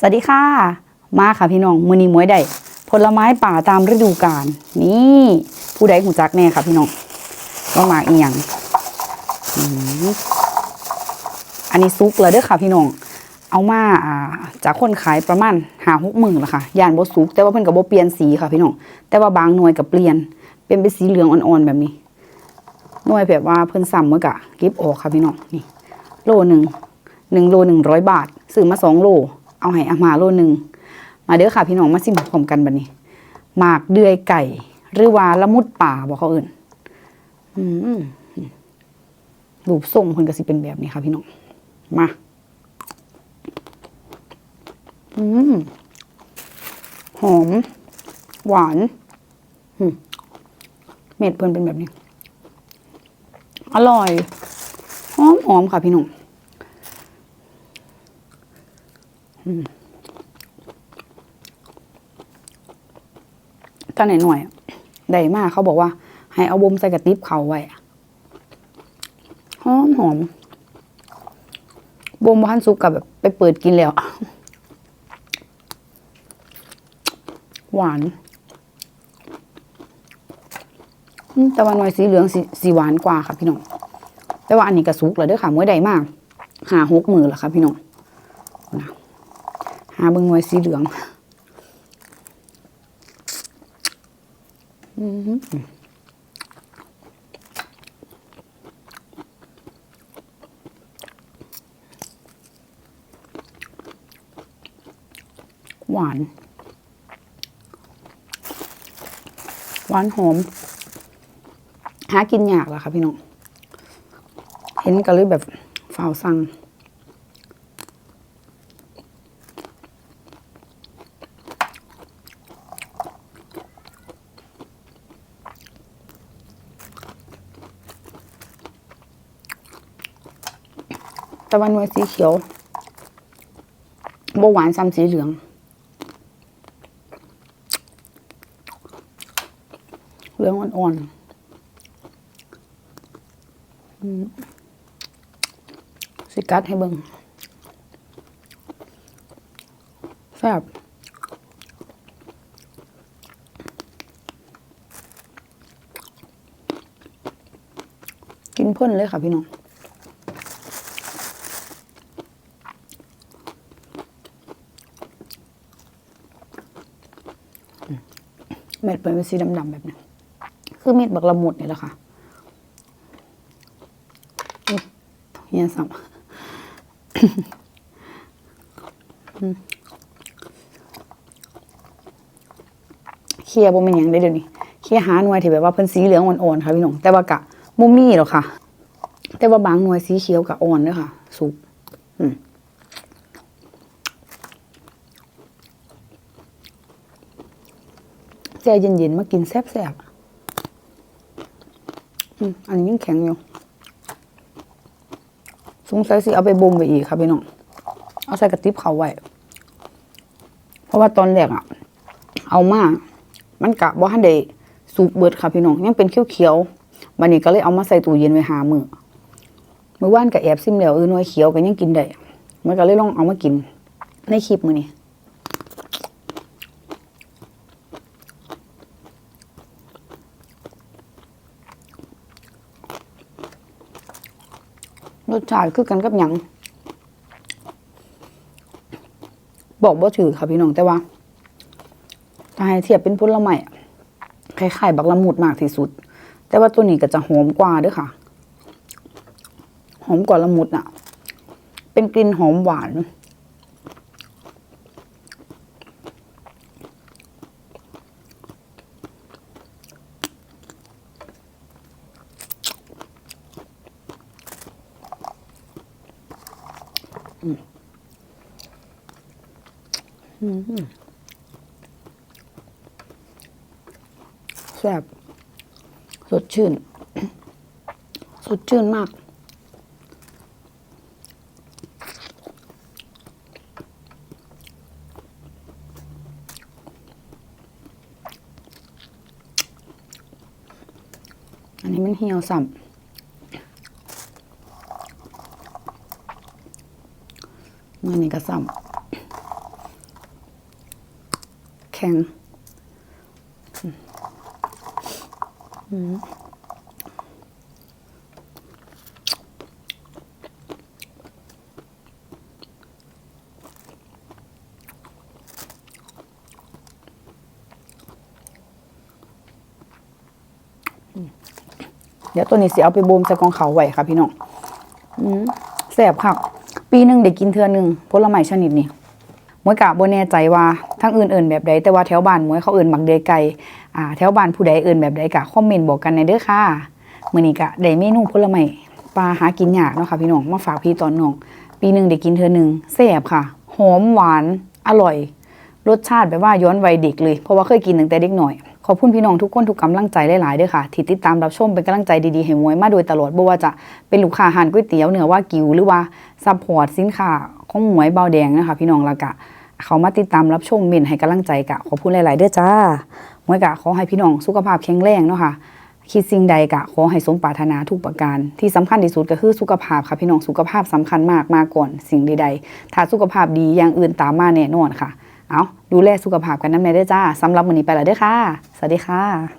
สวัสดีค่ะ มาค่ะพี่น้องมือนีมวยได้ผลไม้ป่าตามฤดูกาลนี่ผู้ใดหูจักแน่ค่ะพี่น้องว่าหมากอีหยังอันนี้ซุกเลยเด้อค่ะพี่น้องเอามาจากคนขายประมาณหาหกหมื่นละค่ะย่านบ่สุก แต่ว่าเพิ่นก็บ่เปลี่ยนสีค่ะพี่น้องแต่ว่าบางหน่วยก็เปลี่ยน เป็นเป็นสีเหลืองอ่อนๆแบบนี้หน่วยแบบว่าเพิ่นซ้ำเมื่อกะก็บออกค่ะพี่น้องนี่โลหนึ่งหนึ่งโลหนึ่งร้อยบาทซื้อมาสองโล เอาให้อามาโลหนึ่งมาเด้อค่ะพี่น้องมาซิมพร้อมกันบัดนี้ หมากเดือยไก่ หรือว่าละมุดป่าบอกเขาเอื่นอืมรูปทรงเพิ่นก็สิเป็นแบบนี้ค่ะพี่น้อง มา อืมหอม หวานเม็ดเพิ่นเป็นแบบนี้ อร่อย หอมหอมค่ะพี่นุ่มอืม ตอนไหนหน่อยอะได้มากเขาบอกว่า ให้เอาบมใส่กระติบเขาไว้หอมหอมบมพันซุกกับแบบไปเปิดกินแล้ว หวานแต่ว่าหน่วยสีเหลืองสีสีหวานกว่าค่ะพี่น้องแต่ว่าอันนี้กระซุกเลยเด้อค่ะมื้อใดมากหาหกมือละค่ะพี่น้องนะ หาเบิ่งหน่วยสีเหลืองอือหือหวาน หวานหอม หากินยากละค่ะพี่น้อง เห็นก็เลยแบบฝ่าวสั่ง ตะวันวยสีเขียวบหวานซ้ำสีเหลือง เหลืองอ่อนๆสิกัดให้เบิ่งแซ่บกินเพ่นเลยค่ะพี่น้อง เม็ดเป็นสีดำๆแบบนี้คือเม็ดบักละมุดนี่แหละค่ะเฮียสัมเคียบ่แม่นยังได้เดี๋ยวนี้เคียหาหน่วยที่แบบว่าเพิ่นสีเหลืองอ่อนๆค่ะพี่น้องแต่ว่ากะบ่มีหรอกค่ะ แต่ว่าบางหน่วยสีเขียวกะอ่อนเด้อค่ะ สุกอืม แช่เย็นๆมากินแซ่บๆอืมอันนี้ยังแข็งอยู่ สงสัยสิเอาไปบ่มไปอีกค่ะพี่น้อง เอาใส่กระติบเขาไว้ เพราะว่าตอนแรกอะเอามา มันกะบ่ทันได้สุกเบิดค่ะพี่น้อง ยังเป็นเขียวๆบัดนี้ก็เลยเอามาใส่ตู้เย็นไว้หามือเมื่อวานก็แอบซิมแล้วเออน่วยเขียวก็ยังกินได้มันก็เลยลองเอามากิน ในคลิปมือนี้ รสชาติคือกันกับหยัง บอกว่าถือค่ะพี่น้องแต่ว่าถ้าให้เทียบเป็นผลไม้อะคล้ายๆบักละมุดมากที่สุด แต่ว่าตัวนี้ก็จะหอมกว่าด้วยค่ะ หอมกว่าละมุดอะ เป็นกลิ่นหอมหวาน แซ่บสดชื่น สดชื่นมาก อันนี้มันเหี่ยวสั มอันนี้ก็สัมแข็งอืมเดี๋ยวตัวนี้สิเอาไปบ่มใส่กองเขาไว้ค่ะพี่น้องอืมแสบค่ะ ปีหนึ่งได้กินเทือหนึ่งผลไม้ชนิดนี้มวยกะบ่แน่ใจว่าทั้งอื่นเอิ่นแบบใดแต่ว่าแถวบ้านมวยเขาเอิ่นบักเดยไก่อ่าแถวบ้านผู้ใดเอิ่นแบบใดกะคอมเมนต์บอกกันในเด้อค่ะมื้อนี้กะได้เมนูผลไม้ปลาหากินยากเนาะค่ะพี่น้องมาฝากพี่ตอนน้อง ปีหนึ่งได้กินเทือหนึ่งแซ่บค่ะหอมหวานอร่อย รสชาติแบบว่าย้อนวัยเด็กเลย เพราะว่าเคยกินตั้งแต่เด็กหน่อย ขอบคุณพี่น้องทุกคนทุกกำลังใจหลายๆเด้อค่ะที่ติดตามรับชมเป็นกำลังใจดีๆให้มวยมาโดยตลอดบ่ว่าจะเป็นลูกค้าหารก๋วยเตี๋ยวเนื้อว่ากิวหรือว่าซัพพอร์ตสินค้าของหมวยเบาแดงนะคะ พี่น้องละกะ เขามาติดตามรับชมเมนให้กำลังใจกะขอบคุณหลายๆเด้อจ้ามวยกะขอให้พี่น้องสุขภาพแข็งแรงเนาะค่ะคิดสิ่งใดกะขอให้สมปรารถนาทุกประการ ที่สำคัญที่สุดก็คือสุขภาพค่ะพี่น้องสุขภาพสำคัญมากมาก่อนสิ่งใดๆถ้าสุขภาพดีอย่างอื่นตามมาแน่นอนค่ะ เอาดูแลสุขภาพกันน้ำในด้จ้าสำหรับวันนี้ไปแล้วด้อค่ะ สวัสดีค่ะ